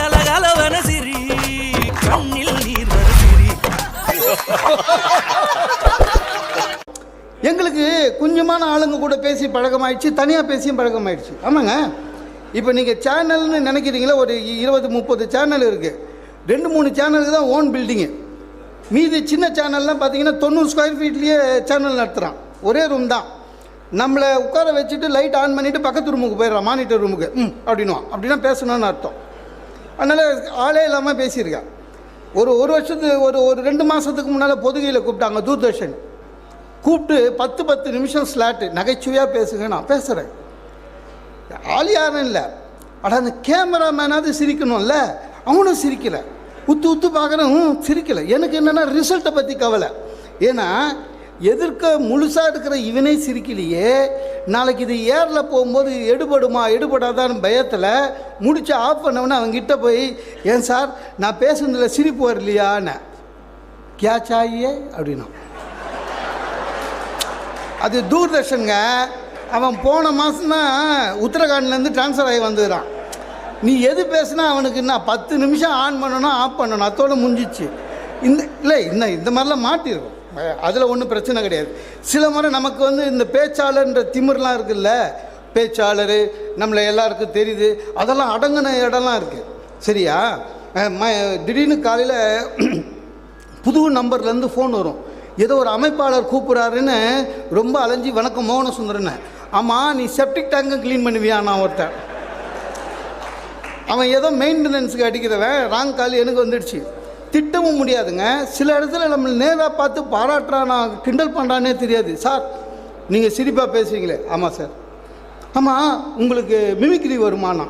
கலகலவன சிரி கண்ணில் நீர் வர சிரி. எங்களுக்கு கொஞ்சமான ஆளுங்க கூட பேசி பழக்கமாயிடுச்சு தனியாக பேசியும் பழக்கமாயிடுச்சு. ஆமாங்க. இப்போ நீங்கள் சேனல்னு நினைக்கிறீங்களா? ஒரு இருபது முப்பது சேனல் இருக்குது ரெண்டு மூணு சேனலுக்கு தான் ஓன் பில்டிங்கு. மீதி சின்ன சேனல்லாம் பார்த்தீங்கன்னா தொண்ணூறு ஸ்கொயர் ஃபீட்லேயே சேனல் நடத்துகிறான் ஒரே ரூம் தான். நம்மளை உட்கார வச்சுட்டு லைட் ஆன் பண்ணிவிட்டு பக்கத்து ரூமுக்கு போயிடுறான். மானிட்டர் ரூமுக்கு ம் அப்படின்னுவான். அப்படின்னா பேசணும்னு அர்த்தம். அதனால் ஆளே இல்லாமல் பேசியிருக்கேன் ஒரு ஒரு வருஷத்துக்கு ஒரு ஒரு ரெண்டு மாதத்துக்கு முன்னால் பொதுகையில் கூப்பிட்டாங்க தூர்தர்ஷன். கூப்பிட்டு பத்து பத்து நிமிஷம் ஸ்லாட்டு நகைச்சுவையாக பேசுங்க நான் பேசுகிறேன் ஆள் யாரும் இல்லை. ஆனால் அந்த கேமராமேனாவது சிரிக்கணும்ல? அவனும் சிரிக்கலை. உத்து உத்து பார்க்குறேன் சிரிக்கலை. எனக்கு என்னென்னா ரிசல்ட்டை பற்றி கவலை. ஏன்னா எதிர்க்க முழுசாக இருக்கிற இவனே சிரிக்கலையே. நாளைக்கு இது ஏரில் போகும்போது எடுபடுமா எடுபடாதான்னு பயத்தில் முடிச்சு ஆஃப் பண்ணவொன்னே அவங்கிட்ட போய் ஏன் சார் நான் பேசுனதில் சிரிப்பு வரலையான்னு. கியா சாயே அப்படின்னா. அது தூர்தர்ஷனுங்க. அவன் போன மாதம் தான் உத்தரகாண்ட்லேருந்து ட்ரான்ஸ்ஃபர் ஆகி வந்துடுறான் நீ எது பேசுனா அவனுக்கு என்ன பத்து நிமிஷம் ஆன் பண்ணணும் ஆஃப் பண்ணணும் அத்தோடு முடிஞ்சிச்சு. இந்த இல்லை இந்த இந்த மாதிரிலாம் மாட்டிருக்கும். அதில் ஒன்றும் பிரச்சனை கிடையாது. சில முறை நமக்கு வந்து இந்த பேச்சாளர்ன்ற திமிர்லாம் இருக்குல்ல? பேச்சாளர் நம்மளை எல்லாருக்கும் தெரியுது. அதெல்லாம் அடங்கின இடம்லாம் இருக்குது சரியா? ம திடீர்னு காலையில் புது நம்பர்லேருந்து ஃபோன் வரும். ஏதோ ஒரு அமைப்பாளர் கூப்பிட்றாருன்னு ரொம்ப அலைஞ்சி வணக்கம் மோகன சுந்தரன்னு ஆமாம் நீ செப்டிக் டேங்கை க்ளீன் பண்ணுவியா? நான் ஒருத்தன். அவன் ஏதோ மெயின்டெனன்ஸுக்கு அடிக்கிறவன். ராங் கால் எனக்கு வந்துடுச்சு. திட்டவும் முடியாதுங்க. சில இடத்துல நம்ம நேராக பார்த்து பாராட்டுறானா கிண்டல் பண்ணுறானே தெரியாது. சார் நீங்கள் சிரிப்பாக பேசுவீங்களே ஆமாம் சார். ஆமாம் உங்களுக்கு மிமிக்ரி வருமானா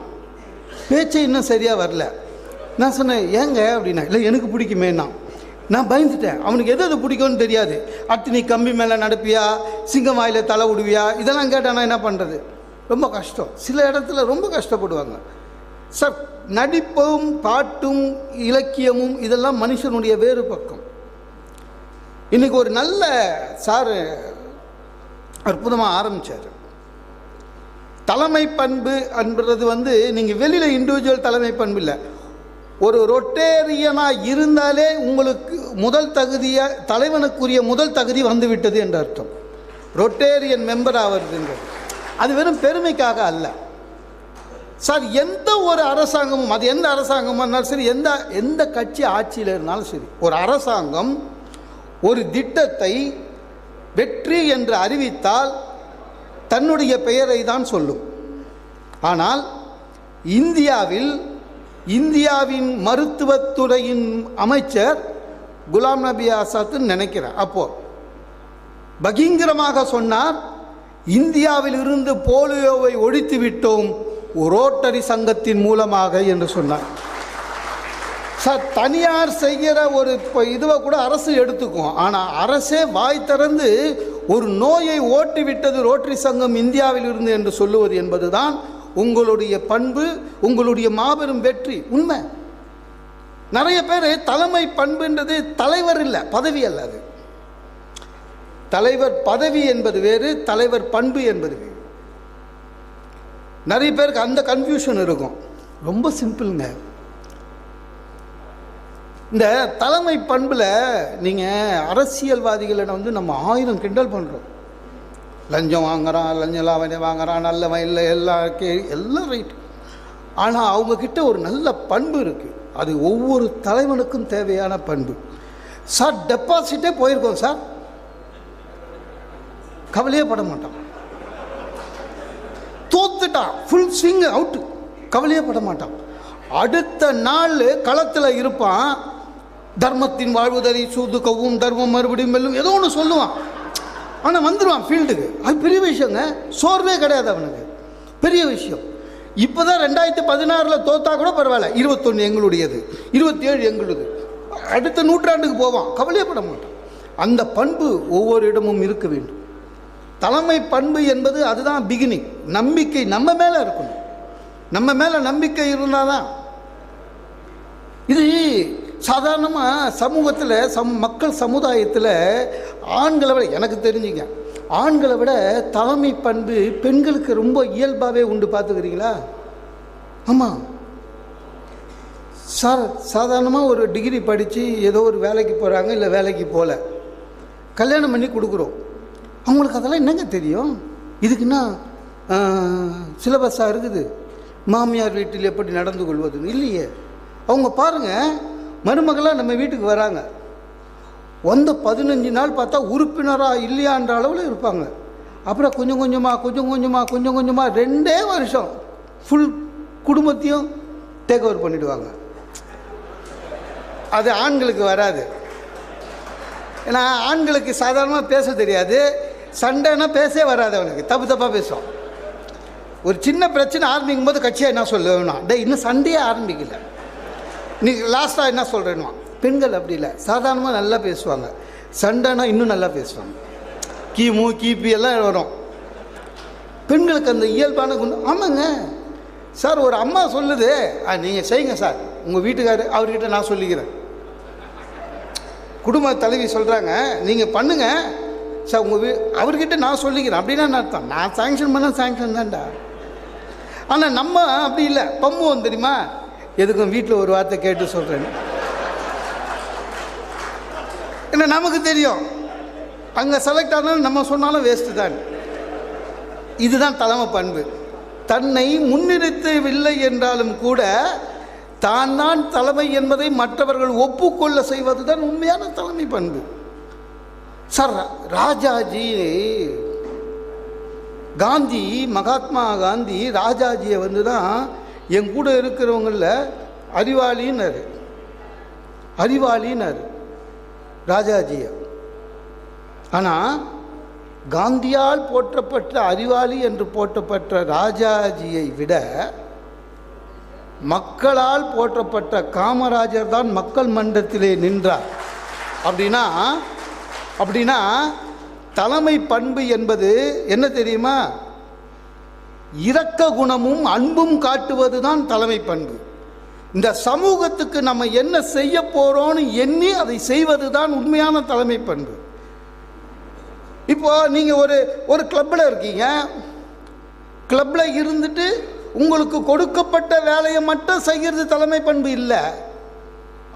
பேச்சே இன்னும் சரியாக வரல. நான் சொன்னேன் ஏங்க? அப்படின்னா இல்லை எனக்கு பிடிக்குமேனா நான் பயந்துட்டேன். அவனுக்கு எது எது பிடிக்கும்னு தெரியாது. அடுத்து நீ கம்பி மேலே நடப்பியா சிங்கம் வாயில் தலை விடுவியா இதெல்லாம் கேட்டானா என்ன பண்ணுறது ரொம்ப கஷ்டம். சில இடத்துல ரொம்ப கஷ்டப்படுவாங்க. சார் நடிப்பும் பாட்டும் இலக்கியமும் இதெல்லாம் மனுஷனுடைய வேறு பக்கம். இன்னைக்கு ஒரு நல்ல சார் அற்புதமாக ஆரம்பித்தார் தலைமை பண்பு என்பது வந்து நீங்கள் வெளியில் இண்டிவிஜுவல் தலைமை பண்பு இல்லை. ஒரு ரொட்டேரியனாக இருந்தாலே உங்களுக்கு முதல் தகுதியாக தலைவனுக்குரிய முதல் தகுதி வந்துவிட்டது என்ற அர்த்தம். ரொட்டேரியன் மெம்பர் ஆவதுங்கிறது. அது வெறும் பெருமைக்காக அல்ல. சார் எந்த ஒரு அரசாங்கமும் அது எந்த அரசாங்கமாக இருந்தாலும் சரி எந்த எந்த கட்சி ஆட்சியில் இருந்தாலும் சரி ஒரு அரசாங்கம் ஒரு திட்டத்தை வெற்றி என்று அறிவித்தால் தன்னுடைய பெயரை தான் சொல்லும். ஆனால் இந்தியாவில் இந்தியாவின் மருத்துவத்துறையின் அமைச்சர் குலாம் நபி ஆசாத்துன்னு நினைக்கிறேன். அப்போ பகிங்கரமாக சொன்னார் இந்தியாவில் இருந்து போலியோவை ஒழித்து விட்டோம் ரோட்டரி சங்கத்தின் மூலமாக என்று சொன்னார். சார் தனியார் செய்கிற ஒரு இப்போ இதுவை கூட அரசு எடுத்துக்கும். ஆனால் அரசே வாய் திறந்து ஒரு நோயை ஓட்டி விட்டது ரோட்டரி சங்கம் இந்தியாவில் இருந்து என்று சொல்லுவது என்பதுதான் உங்களுடைய பண்பு உங்களுடைய மாபெரும் வெற்றி. உண்மை. நிறைய பேர் தலைமை பண்புன்றது தலைவர் இல்லை பதவி அல்ல அது. தலைவர் பதவி என்பது வேறு தலைவர் பண்பு என்பது வேறு. நிறைய பேருக்கு அந்த கன்ஃபியூஷன் இருக்கும். ரொம்ப சிம்பிளுங்க இந்த தலைமை பண்பில் நீங்கள் அரசியல்வாதிகளிடம் வந்து நம்ம ஆயிரம் கிண்டல் பண்ணுறோம் லஞ்சம் வாங்குறான் லஞ்சம் லாவணி வாங்குறான் நல்லவன் இல்லை எல்லா கே எல்லாம் ரைட் ஆனால் அவங்கக்கிட்ட ஒரு நல்ல பண்பு இருக்குது அது ஒவ்வொரு தலைவனுக்கும் தேவையான பண்பு. சார் டெபாசிட்டே போயிருக்கோம் சார். கவலையே பட மாட்டோம். தோத்துட்டான். ஃபுல் ஸ்விங் அவுட்டு கவலையே பட மாட்டான். அடுத்த நாள் களத்தில் இருப்பான். தர்மத்தின் வாழ்வுதறி சூது கவும் தர்மம் மறுபடியும் வெல்லும் ஏதோ ஒன்று சொல்லுவான். ஆனால் வந்துடுவான் ஃபீல்டுக்கு அது பெரிய விஷயங்க. சோர்வே கிடையாது அவனுக்கு. பெரிய விஷயம். இப்போ தான் ரெண்டாயிரத்தி பதினாறில் தோத்தா கூட பரவாயில்ல. இருபத்தொன்று எங்களுடையது. இருபத்தி ஏழு எங்களுது. அடுத்த நூற்றாண்டுக்கு போவான். கவலையப்பட மாட்டான். அந்த பண்பு ஒவ்வொரு இடமும் இருக்க வேண்டும். தலைமை பண்பு என்பது அதுதான் பிகினிங் நம்பிக்கை நம்ம மேலே இருக்கணும். நம்ம மேலே நம்பிக்கை இருந்தால் தான் இது சாதாரணமாக சமூகத்தில் சம் மக்கள் சமுதாயத்தில் ஆண்களை விட எனக்கு தெரிஞ்சுங்க ஆண்களை விட தலைமை பண்பு பெண்களுக்கு ரொம்ப இயல்பாகவே உண்டு பார்த்துக்கிறீங்களா? ஆமாம் சார் சாதாரணமாக ஒரு டிகிரி படித்து ஏதோ ஒரு வேலைக்கு போகிறாங்க இல்லை வேலைக்கு போகல கல்யாணம் பண்ணி கொடுக்குறோம். அவங்களுக்கு அதெல்லாம் என்னங்க தெரியும்? இதுக்குன்னா சிலபஸாக இருக்குது? மாமியார் வீட்டில் எப்படி நடந்து கொள்வதுன்னு? இல்லையே. அவங்க பாருங்கள் மருமகளாக நம்ம வீட்டுக்கு வராங்க. வந்த பதினஞ்சு நாள் பார்த்தா உறுப்பினராக இல்லையான்ற அளவில் இருப்பாங்க. அப்புறம் கொஞ்சம் கொஞ்சமாக கொஞ்சம் கொஞ்சமாக கொஞ்சம் கொஞ்சமாக ரெண்டே வருஷம் ஃபுல் குடும்பத்தையும் டேக் ஓவர் பண்ணிவிடுவாங்க அது ஆண்களுக்கு வராது. ஏன்னா ஆண்களுக்கு சாதாரணமாக பேச தெரியாது. சண்டைனா பேசவே வராது அவனுக்கு. தப்பு தப்பாக பேசுவான். ஒரு சின்ன பிரச்சனை ஆரம்பிக்கும் போது கட்சியாக என்ன சொல்லுவேன்னா டே இன்னும் சண்டையே ஆரம்பிக்கல. நீ லாஸ்ட்டாக என்ன சொல்கிறேன்னா பெண்கள் அப்படி இல்லை. சாதாரணமாக நல்லா பேசுவாங்க. சண்டைனா இன்னும் நல்லா பேசுவாங்க. கிமு கிபி எல்லாம் வரும். பெண்களுக்கு அந்த இயல்பான குணம். ஆமாங்க. சார் ஒரு அம்மா சொல்லுது ஆ நீங்கள் செய்யுங்க சார். உங்கள் வீட்டுக்காரர் அவர்கிட்ட நான் சொல்லிக்கிறேன். குடும்ப தலைவி சொல்கிறாங்க நீங்கள் பண்ணுங்கள் சார் உங்கள் வீ அவர்கிட்ட நான் சொல்லிக்கிறேன். அப்படின்னா நான் அர்த்தம்? நான் சாங்ஷன் பண்ண சாங்ஷன் தான்டா. ஆனால் நம்ம அப்படி இல்லை. பம்புவோம் தெரியுமா? எதுக்கும் வீட்டில் ஒரு வார்த்தை கேட்டு சொல்கிறேன்னு ஏன்னா நமக்கு தெரியும். அங்கே செலக்ட் ஆனாலும் நம்ம சொன்னாலும் வேஸ்ட்டு தான். இதுதான் தலைமை பண்பு. தன்னை முன்னிறுத்தவில்லை என்றாலும் கூட தான் தான் தலைமை என்பதை மற்றவர்கள் ஒப்புக்கொள்ள செய்வது தான் உண்மையான தலைமை பண்பு. சார் ராஜாஜி காந்தி மகாத்மா காந்தி ராஜாஜியை வந்து தான் என் கூட இருக்கிறவங்களில் அறிவாளின்னார். அறிவாளின்னார் ராஜாஜியை. ஆனால் காந்தியால் போற்றப்பட்ட அறிவாளி என்று போற்றப்பட்ட ராஜாஜியை விட மக்களால் போற்றப்பட்ட காமராஜர் தான் மக்கள் மன்றத்திலே நின்றார். அப்படின்னா அப்படின்னா தலைமை பண்பு என்பது என்ன தெரியுமா? இரக்க குணமும் அன்பும் காட்டுவது தான் தலைமை பண்பு. இந்த சமூகத்துக்கு நம்ம என்ன செய்ய போகிறோம்னு எண்ணி அதை செய்வது தான் உண்மையான தலைமை பண்பு. இப்போ நீங்கள் ஒரு ஒரு கிளப்பில் இருக்கீங்க. கிளப்பில் இருந்துட்டு உங்களுக்கு கொடுக்கப்பட்ட வேலையை மட்டும் செய்கிறது தலைமை பண்பு இல்லை.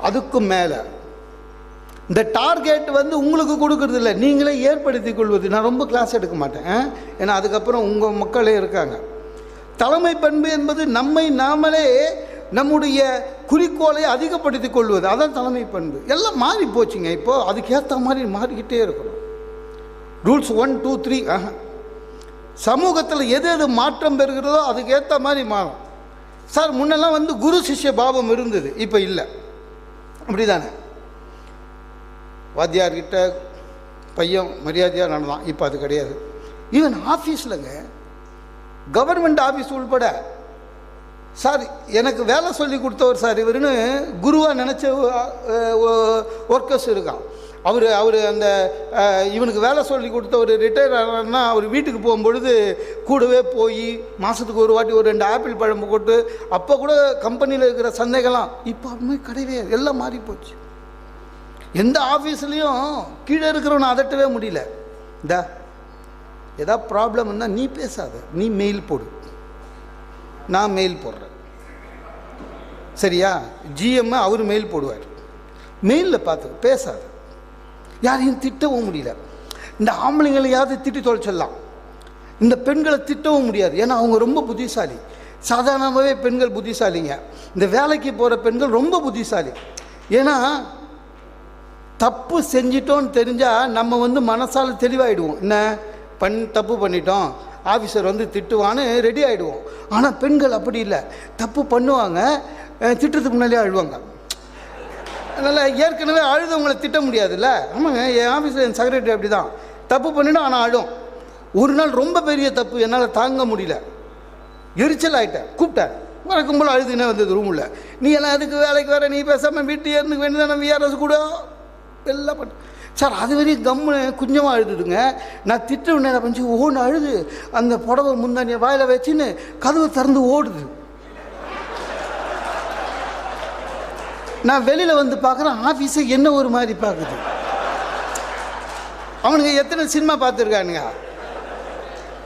அதுக்கும் மேலே. இந்த டார்கெட் வந்து உங்களுக்கு கொடுக்கறது இல்லை. நீங்களே ஏற்படுத்தி கொள்வது. நான் ரொம்ப கிளாஸ் எடுக்க மாட்டேன். ஏன்னா அதுக்கப்புறம் உங்கள் மக்களே இருக்காங்க. தலைமை பண்பு என்பது நம்மை நாமளே நம்முடைய குறிக்கோளை அதிகப்படுத்தி கொள்வது. அதான் தலைமை பண்பு. எல்லாம் மாறி போச்சுங்க. இப்போது அதுக்கேற்ற மாதிரி மாறிக்கிட்டே இருக்கணும் ரூல்ஸ் ஒன் டூ த்ரீ ஆஹா சமூகத்தில் எது எது மாற்றம் பெறுகிறதோ அதுக்கேற்ற மாதிரி மாறும். சார் முன்னெல்லாம் வந்து குரு சிஷ்ய பாவம் இருந்தது. இப்போ இல்லை. அப்படி தானே வாத்தியார்கிட்ட பையன் மரியாதையாக நடந்தான். இப்போ அது கிடையாது. ஈவன் ஆஃபீஸில்ங்க கவர்மெண்ட் ஆஃபீஸ் உள்பட சார் எனக்கு வேலை சொல்லி கொடுத்தவர் சார் இவருன்னு குருவாக நினச்ச ஒர்க்கர்ஸ் இருக்கான். அவர் அவர் அந்த இவனுக்கு வேலை சொல்லி கொடுத்தவர் ரிட்டையர் ஆனார்னா அவர் வீட்டுக்கு போகும்பொழுது கூடவே போய் மாதத்துக்கு ஒரு வாட்டி ஒரு ரெண்டு ஆப்பிள் பழம் போட்டு அப்போ கூட கம்பெனியில் இருக்கிற சந்தைகள்லாம் இப்போ அப்படியே கிடையவே எல்லாம் மாறி போச்சு. எந்த ஆஃபீஸ்லேயும் கீழே இருக்கிறவனை அதட்டவே முடியல. இந்தா ஏதா ப்ராப்ளம் இருந்தால் நீ பேசாத நீ மெயில் போடு. நான் மெயில் போடுறேன். சரியா? ஜிஎம் அவர் மெயில் போடுவார். மெயிலில் பார்த்து பேசாத. யாரையும் திட்டவும் முடியல. இந்த ஆம்பளைங்களையாவது திட்டி தொலைச்சிடலாம். இந்த பெண்களை திட்டவும் முடியாது. ஏன்னா அவங்க ரொம்ப புத்திசாலி. சாதாரணமாகவே பெண்கள் புத்திசாலிங்க. இந்த வேலைக்கு போகிற பெண்கள் ரொம்ப புத்திசாலி. ஏன்னா தப்பு செஞ்சிட்டோன்னு தெரிஞ்சால் நம்ம வந்து மனசால் தெளிவாயிடுவோம். என்ன? பண் தப்பு பண்ணிட்டோம். ஆஃபீஸர் வந்து திட்டுவான்னு ரெடி ஆகிடுவோம் ஆனால் பெண்கள் அப்படி இல்லை. தப்பு பண்ணுவாங்க திட்டுறதுக்கு முன்னாடியே அழுவாங்க. அதனால் ஏற்கனவே அழுதவங்களை திட்ட முடியாதுல்ல? ஆமாங்க என் ஆஃபீஸில் என் செக்ரட்டரி அப்படி தான் தப்பு பண்ணிவிடும் ஆனால் அழும். ஒரு நாள் ரொம்ப பெரிய தப்பு என்னால் தாங்க முடியல. எரிச்சல் ஆகிட்டேன் கூப்பிட்டேன். வழக்கம் போல் அழுதுனே வந்தது ரூமில் நீ எல்லாம் அதுக்கு வேலைக்கு வர? நீ பேசாமல் வீட்டு ஏறினு நம்ம விஆர்எஸ் கூட? எல்லாம் பண்ண. சார் அது வரையும் கம்மு குஞ்சமாக அழுதுதுங்க. நான் திட்ட உடனே பண்ணி ஓன்னு அழுது. அந்த புடவை முந்தானிய வாயில் வச்சுன்னு கதவை திறந்து ஓடுது. நான் வெளியில் வந்து பார்க்குறேன் ஆஃபீஸை என்ன ஒரு மாதிரி பார்க்குது. அவனுங்க எத்தனை சினிமா பார்த்துருக்கானுங்க?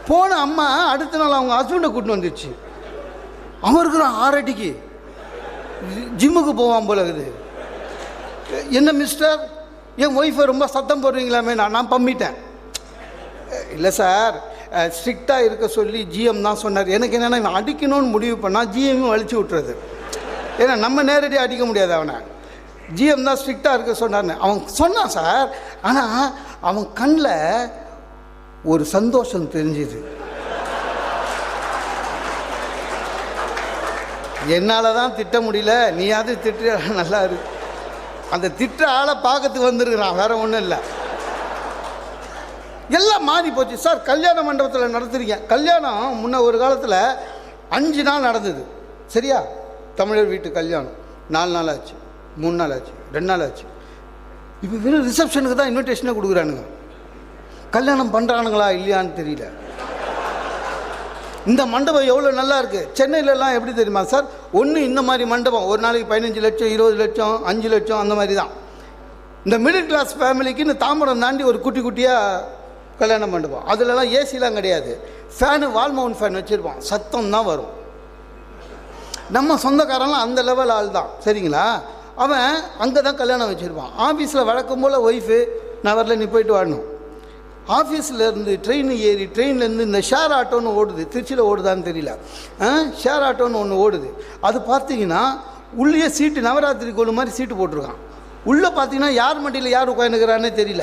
போன அம்மா அடுத்த நாள் அவங்க ஹஸ்பண்டை கூட்டின்னு வந்துடுச்சு அவன் இருக்கிறான் ஆறடிக்கு. ஜிம்முக்கு போவான் போல இருக்குது. என்ன மிஸ்டர் என் ஒய்ஃபை ரொம்ப சத்தம் போடுறீங்களாமே நான் நான் பம்மிட்டேன். இல்லை சார் ஸ்ட்ரிக்டாக இருக்க சொல்லி ஜிஎம் தான் சொன்னார். எனக்கு என்னென்னா இவன் அடிக்கணும்னு முடிவு பண்ணால் ஜிஎம்மும் அழிச்சு விட்டுறது ஏன்னா நம்ம நேரடியாக அடிக்க முடியாது அவனை. ஜிஎம் தான் ஸ்ட்ரிக்டாக இருக்க சொன்னார்னு அவன் சொன்னான் சார் ஆனால் அவன் கண்ணில் ஒரு சந்தோஷம் தெரிஞ்சுது. என்னால் தான் திட்ட முடியல நீயாவது திட்டு நல்லா இருக்கு அந்த திட்ட ஆளை பார்க்கறதுக்கு வந்திருக்கிறான். வேற ஒன்றும் இல்லை. எல்லாம் மாறி போச்சு. சார் கல்யாண மண்டபத்தில் நடத்துறீங்க கல்யாணம் முன்ன ஒரு காலத்தில் அஞ்சு நாள் நடந்தது. சரியா? தமிழர் வீட்டு கல்யாணம். நாலு நாள் ஆச்சு. மூணு நாள் ஆச்சு. ரெண்டு நாள் ஆச்சு. இப்போ வெறும் ரிசப்ஷனுக்கு தான் இன்விடேஷனே கொடுக்குறானுங்க. கல்யாணம் பண்ணுறானுங்களா இல்லையான்னு தெரியல. இந்த மண்டபம் எவ்வளோ நல்லா இருக்குது சென்னையிலலாம் எப்படி தெரியுமா சார்? ஒன்று இந்த மாதிரி மண்டபம் ஒரு நாளைக்கு பதினஞ்சு லட்சம் இருபது லட்சம் அஞ்சு லட்சம் அந்த மாதிரி தான். இந்த மிடில் கிளாஸ் ஃபேமிலிக்கு இந்த தாம்பரம் தாண்டி ஒரு குட்டி குட்டியாக கல்யாண மண்டபம். அதுலலாம் ஏசிலாம் கிடையாது. ஃபேனு வால் மவுண்ட் ஃபேன் வச்சுருப்போம். சத்தம் தான் வரும். நம்ம சொந்தக்காரன்லாம் அந்த லெவல் ஆள் தான். சரிங்களா? அவன் அங்கே தான் கல்யாணம் வச்சுருப்பான். ஆஃபீஸில் வழக்கம் போல் ஒய்ஃபு நான் வரல நீ போயிட்டு வரணும். ஆஃபீஸில் இருந்து ட்ரெயின் ஏறி ட்ரெயின்லேருந்து இந்த ஷேர் ஆட்டோன்னு ஓடுது. திருச்சியில் ஓடுதான்னு தெரியல. ஆ, ஷேர் ஆட்டோன்னு ஒன்று ஓடுது. அது பார்த்தீங்கன்னா உள்ளே சீட்டு நவராத்திரி கோல் மாதிரி சீட்டு போட்டிருக்கான். உள்ளே பார்த்தீங்கன்னா யார் மண்டியில் யார் உட்காந்துக்கிறானே தெரியல.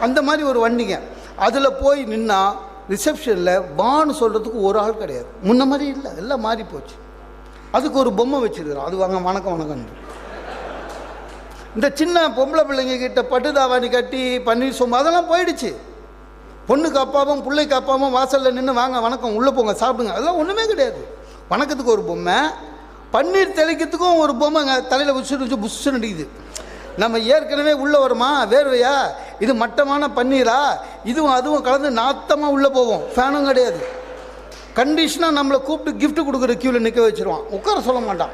அந்த மாதிரி ஒரு வண்டிங்க. அதில் போய் நின்னா ரிசப்ஷனில் பான்னு சொல்கிறதுக்கு ஒரு ஆள் கிடையாது. முன்ன மாதிரி இல்லை. எல்லாம் மாறி போச்சு. அதுக்கு ஒரு பொம்மை வச்சிருக்கிறோம் அது வாங்க வணக்கம் வணக்கம். இந்த சின்ன பொம்பளை பிள்ளைங்க கிட்ட பட்டு தாவாணி கட்டி பன்னீர் சோம்பு அதெல்லாம் போயிடுச்சு. பொண்ணுக்கு அப்பாவும் பிள்ளைக்கு அப்பாவும் வாசலில் நின்று வாங்க வணக்கம் உள்ளே போங்க சாப்பிடுங்க. அதெல்லாம் ஒன்றுமே கிடையாது. வணக்கத்துக்கு ஒரு பொம்மை பன்னீர் தெளிக்கிறதுக்கும் ஒரு பொம்மைங்க தலையில் உச்சு வச்சு புஷ்ஷுன்னு நடிக்குது நம்ம ஏற்கனவே உள்ளே வருமா? வேர்வையா? இது மட்டமான பன்னீரா? இதுவும் அதுவும் கலந்து நாத்தமாக உள்ளே போவோம் ஃபேனும் கிடையாது. கண்டிஷனாக நம்மளை கூப்பிட்டு கிஃப்ட் கொடுக்குற க்யூவில் நிற்க வச்சுருவான். உட்கார சொல்ல மாட்டான்.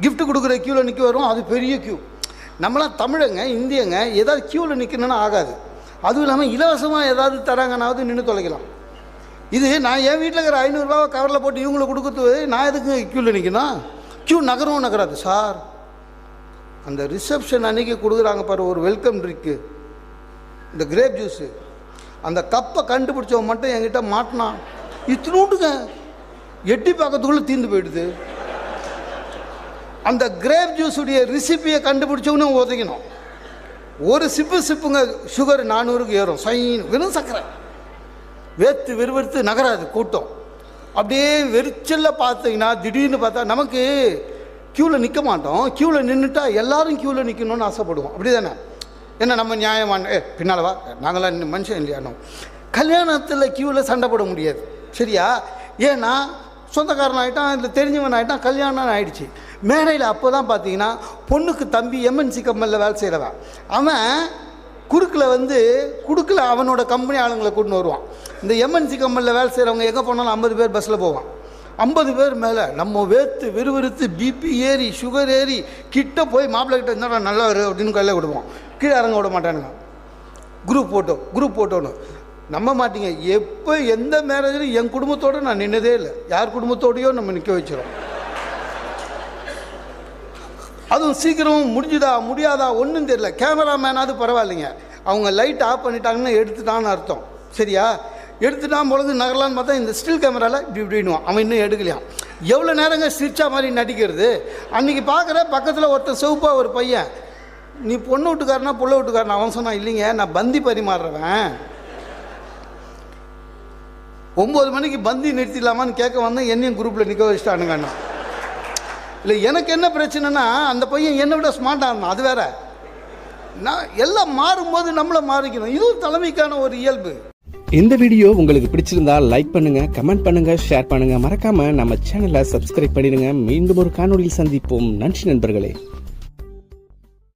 கிஃப்ட் கொடுக்குற க்யூவில் நிற்க வரும். அது பெரிய க்யூ நம்மளாம் தமிழங்க இந்தியங்க ஏதாவது க்யூவில் நிற்கணும்னா ஆகாது. அதுவும் இல்லாமல் இலவசமாக ஏதாவது தராங்கனாவது நின்று தொலைக்கலாம். இது நான் என் வீட்டில் இருக்கிற ஐநூறுரூவா கவரில் போட்டு இவங்களை கொடுக்குறது நான் எதுக்கு க்யூவில் நிற்கணும் க்யூ நகரவும் நகராது சார். அந்த ரிசப்ஷன் அன்றைக்கி கொடுக்குறாங்க பாரு ஒரு வெல்கம் ட்ரிக்கு இந்த கிரேப் ஜூஸு அந்த கப்பை கண்டுபிடிச்சவன் மட்டும் என்கிட்ட மாட்டினான். இத்தினூண்டுங்க. எட்டி பார்க்கறதுக்குள்ளே தீர்ந்து போயிடுது. அந்த கிரேப் ஜூஸுடைய ரெசிப்பியை கண்டுபிடிச்சவனே உதைக்கணும். ஒரு சிப்பு சிப்புங்க சுகர் நானூறுக்கு ஏறும். சைன் வெறும் சர்க்கரை வேர்த்து விறுவிறுத்து நகராது கூட்டம். அப்படியே வெறிச்சலில் பார்த்தீங்கன்னா திடீர்னு பார்த்தா நமக்கு க்யூவில் நிற்க மாட்டோம். க்யூவில் நின்றுட்டா எல்லாரும் க்யூவில் நிற்கணும்னு ஆசைப்படுவோம். அப்படி தானே என்ன நம்ம நியாயமான ஏ பின்னால் வா. நாங்களாம் மனுஷன் இல்லையானோ கல்யாணத்தில் க்யூவில் சண்டை போட முடியாது. சரியா? ஏன்னா சொந்தக்காரன் ஆகிட்டான் இல்லை தெரிஞ்சவன் ஆகிட்டான் கல்யாணம் ஆகிடுச்சு மேடையில் அப்போ தான் பார்த்தீங்கன்னா பொண்ணுக்கு தம்பி எம்என்சி கம்பெனியில் வேலை செய்கிறவன் அவன் குறுக்கில் வந்து குடுக்கில் அவனோட கம்பெனி ஆளுங்களை கூட்டின்னு வருவான். இந்த எம்என்சி கம்பெனியில் வேலை செய்கிறவங்க எங்கே போனாலும் ஐம்பது பேர் பஸ்ஸில் போவான். ஐம்பது பேர் மேலே நம்ம வேர்த்து விறுவிறுத்து பிபி ஏறி சுகர் ஏறி கிட்ட போய் மாப்பிள்ளை கிட்ட இருந்தால் நல்லா வரு அப்படின்னு கையில் விடுவோம் கீழே இறங்க விட மாட்டானுங்க. குரூப் ஃபோட்டோ குரூப் ஃபோட்டோன்னு நம்ப மாட்டீங்க. எப்போ எந்த மேரேஜிலும் என் குடும்பத்தோடு நான் நின்னதே இல்லை. யார் குடும்பத்தோடையோ நம்ம நிற்க வச்சிடும் அதுவும் சீக்கிரம் முடிஞ்சுதா முடியாதா ஒன்றும் தெரியல. கேமராமேனாவது பரவாயில்லைங்க. அவங்க லைட் ஆஃப் பண்ணிட்டாங்கன்னு எடுத்துட்டான்னு அர்த்தம். சரியா? எடுத்துட்டான் பொழுது நகரலான்னு பார்த்தா இந்த ஸ்டில் கேமராவில் இப்படி இப்படின்னுவான். அவன் இன்னும் எடுக்கலையாம். எவ்வளோ நேரங்க சிரிச்சா மாதிரி நடிக்கிறது? அன்றைக்கி பார்க்குற பக்கத்தில் ஒருத்தன் சிவப்பாக ஒரு பையன். நீ பொண்ணு வீட்டுக்காரனா புள்ள வீட்டுக்காரன்? அவன் சொன்னான் இல்லைங்க நான் பந்தி பரிமாறுறவன். ஒம்பது மணிக்கு பந்தி நிறுத்திடலாமான்னு கேட்க வந்தேன். என்னையும் குரூப்பில் நிற்க வச்சுட்டானுங்கண்ணா இல்லை எனக்கு என்ன பிரச்சனைனா அந்த பையன் என்னை விட ஸ்மார்ட்டாக இருந்தான். அது வேற. நான் எல்லாம் மாறும்போது நம்மளை மாறிக்கணும். இதுவும் தலைமைக்கான ஒரு இயல்பு. இந்த வீடியோ உங்களுக்கு பிடிச்சிருந்தா லைக் பண்ணுங்க கமெண்ட் பண்ணுங்க ஷேர் பண்ணுங்க. மறக்காம நம்ம சேனலை சப்ஸ்கிரைப் பண்ணிடுங்க. மீண்டும் ஒரு காணொலியில் சந்திப்போம். நன்றி நண்பர்களே.